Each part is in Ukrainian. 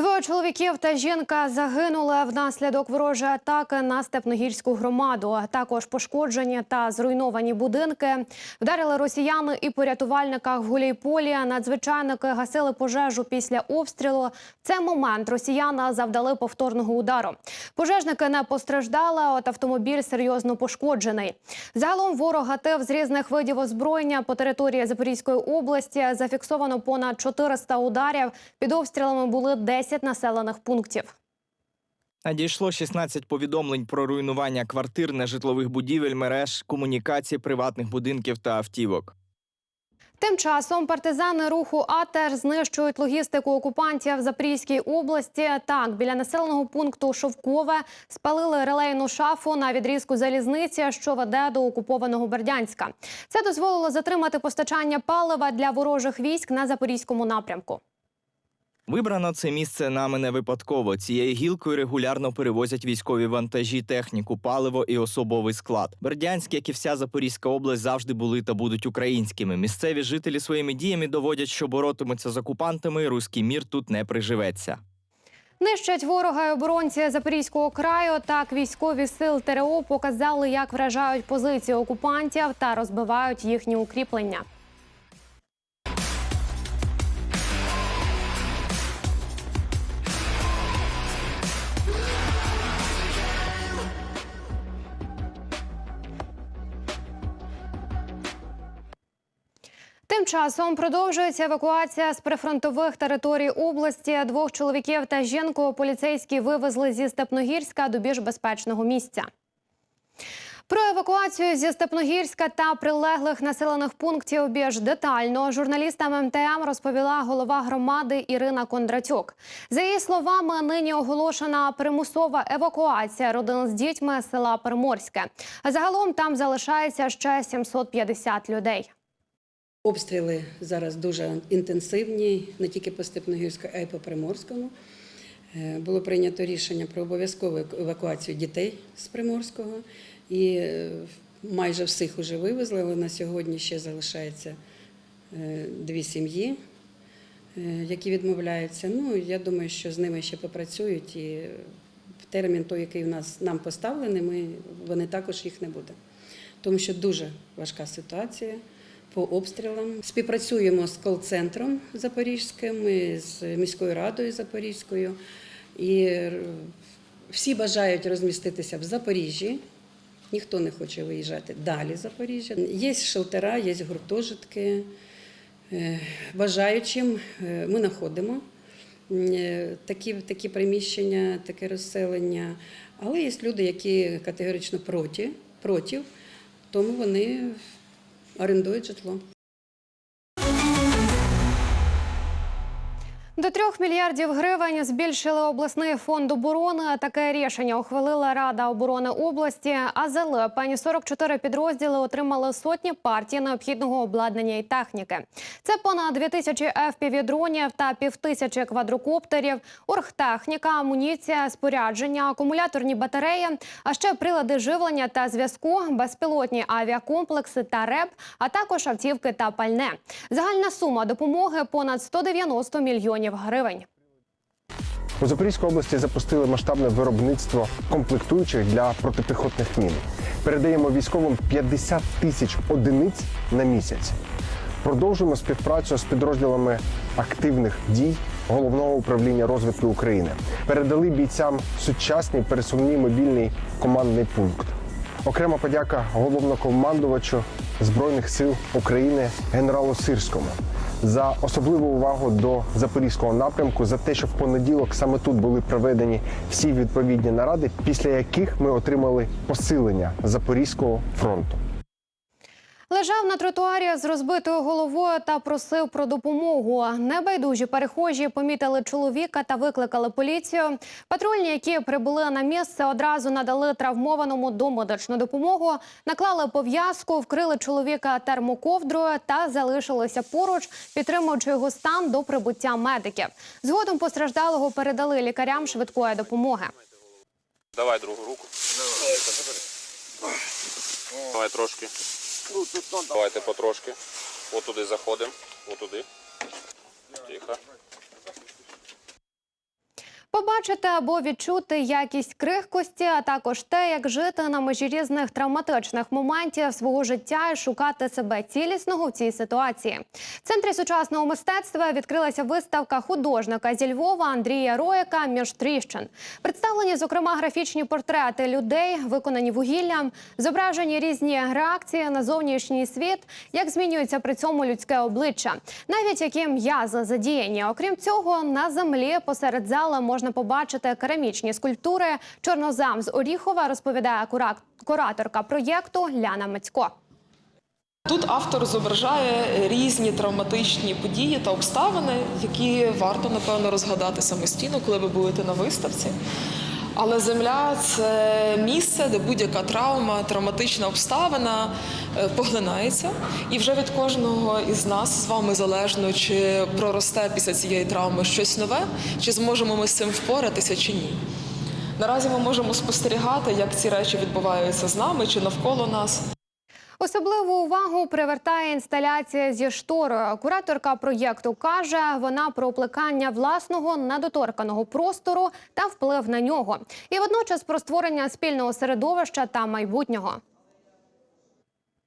Двоє чоловіків та жінка загинули внаслідок ворожої атаки на степногірську громаду. Також пошкоджені та зруйновані будинки. Вдарили росіяни і по рятувальниках в Гуляйполі. Надзвичайники гасили пожежу після обстрілу. В цей момент росіяни завдали повторного удару. Пожежники не постраждали, от автомобіль серйозно пошкоджений. Загалом ворог гатив з різних видів озброєння по території Запорізької області. Зафіксовано понад 400 ударів. Під обстрілами були 10 населених пунктів. Надійшло 16 повідомлень про руйнування квартир, нежитлових будівель, мереж, комунікацій, приватних будинків та автівок. Тим часом партизани руху АТЕР знищують логістику окупантів в Запорізькій області. Так, біля населеного пункту Шовкове спалили релейну шафу на відрізку залізниці, що веде до окупованого Бердянська. Це дозволило затримати постачання палива для ворожих військ на запорізькому напрямку. Вибрано це місце нами не випадково. Цією гілкою регулярно перевозять військові вантажі, техніку, паливо і особовий склад. Бердянськ, як і вся Запорізька область, завжди були та будуть українськими. Місцеві жителі своїми діями доводять, що боротимуться з окупантами, і руський мір тут не приживеться. Нищать ворога й оборонці Запорізького краю. Так військові сил ТРО показали, як вражають позиції окупантів та розбивають їхні укріплення. Тим часом продовжується евакуація з прифронтових територій області. Двох чоловіків та жінку поліцейські вивезли зі Степногірська до більш безпечного місця. Про евакуацію зі Степногірська та прилеглих населених пунктів більш детально журналістам МТМ розповіла голова громади Ірина Кондратюк. За її словами, нині оголошена примусова евакуація родин з дітьми з села Приморське. А загалом там залишається ще 750 людей. Обстріли зараз дуже інтенсивні, не тільки по Степногірську, а й по Приморському. Е, Було прийнято рішення про обов'язкову евакуацію дітей з Приморського. І е, майже всіх вже вивезли, але на сьогодні ще залишається е, дві сім'ї, які відмовляються. Ну, я думаю, що з ними ще попрацюють і в термін той, який в нас нам поставлений, ми, вони також їх не буде. Тому що дуже важка ситуація по обстрілам. Співпрацюємо з кол-центром Запорізьким, з міською радою Запорізькою. І всі бажають розміститися в Запоріжжі. Ніхто не хоче виїжджати далі з Запоріжжя. Є шелтера, є гуртожитки. Е, Бажаючим е, ми знаходимо е, такі, такі приміщення, таке розселення. Але є люди, які категорично проти, проти тому вони орендують житло. До трьох мільярдів гривень збільшили обласний фонд оборони. Таке рішення ухвалила Рада оборони області. А за липень 44 підрозділи отримали сотні партій необхідного обладнання і техніки. Це понад 2 тисячі FPV-дронів та півтисячі квадрокоптерів, оргтехніка, амуніція, спорядження, акумуляторні батареї, а ще прилади живлення та зв'язку, безпілотні авіакомплекси та РЕБ, а також автівки та пальне. Загальна сума допомоги понад 190 мільйонів гривень. У Запорізькій області запустили масштабне виробництво комплектуючих для протипіхотних мін. Передаємо військовим 50 тисяч одиниць на місяць. Продовжуємо співпрацю з підрозділами активних дій головного управління розвідки України. Передали бійцям сучасний пересувний мобільний командний пункт. Окрема подяка головнокомандувачу Збройних сил України генералу Сирському за особливу увагу до запорізького напрямку, за те, що в понеділок саме тут були проведені всі відповідні наради, після яких ми отримали посилення Запорізького фронту. Лежав на тротуарі з розбитою головою та просив про допомогу. Небайдужі перехожі помітили чоловіка та викликали поліцію. Патрульні, які прибули на місце, одразу надали травмованому домедичну допомогу, наклали пов'язку, вкрили чоловіка термоковдрою та залишилися поруч, підтримуючи його стан до прибуття медиків. Згодом постраждалого передали лікарям швидкої допомоги. Давай другу руку. Давай трошки. Давайте потрошки. Отуди заходимо. Отуди. Тихо. Побачити або відчути якість крихкості, а також те, як жити на межі різних травматичних моментів свого життя і шукати себе цілісного в цій ситуації. В центрі сучасного мистецтва відкрилася виставка художника зі Львова Андрія Рояка між тріщин. Представлені, зокрема, графічні портрети людей, виконані вугіллям, зображені різні реакції на зовнішній світ, як змінюється при цьому людське обличчя, навіть які м'язи задіяні. Окрім цього, на землі посеред зала можна побачити керамічні скульптури. Чорнозам з Оріхова розповідає кураторка проєкту Ляна Мацько. Тут автор зображає різні травматичні події та обставини, які варто напевно розгадати самостійно, коли ви будете на виставці. Але земля це місце, де будь-яка травма, травматична обставина е, поглинається. І вже від кожного із нас з вами залежно, чи проросте після цієї травми щось нове, чи зможемо ми з цим впоратися, чи ні. Наразі ми можемо спостерігати, як ці речі відбуваються з нами чи навколо нас. Особливу увагу привертає інсталяція зі шторою. Кураторка проєкту каже, вона про плекання власного недоторканого простору та вплив на нього, і водночас про створення спільного середовища та майбутнього.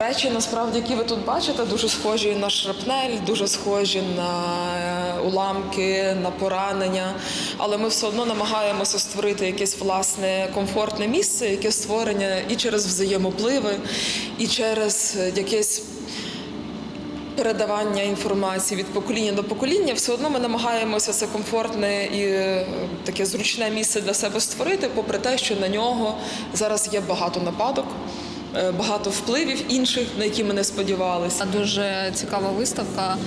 Речі, насправді, які ви тут бачите, дуже схожі на шрапнель, дуже схожі на е, уламки, на поранення. Але ми все одно намагаємося створити якесь власне комфортне місце, яке створення і через взаємопливи, і через якесь передавання інформації від покоління до покоління, все одно ми намагаємося це комфортне і е, таке зручне місце для себе створити, попри те, що на нього зараз є багато нападок, багато впливів інших, на які ми не сподівалися. Дуже цікава виставка.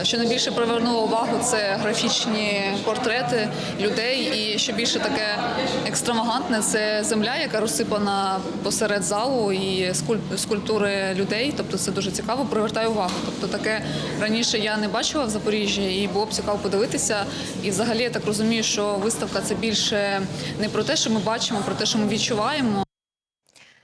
Е, Що найбільше привернуло увагу, це графічні портрети людей, і що більше таке екстравагантне, це земля, яка розсипана посеред залу, і скульп- скульптури людей. Тобто це дуже цікаво, привертає увагу. Тобто таке раніше я не бачила в Запоріжжі, і було б цікаво подивитися. І взагалі я так розумію, що виставка це більше не про те, що ми бачимо, про те, що ми відчуваємо.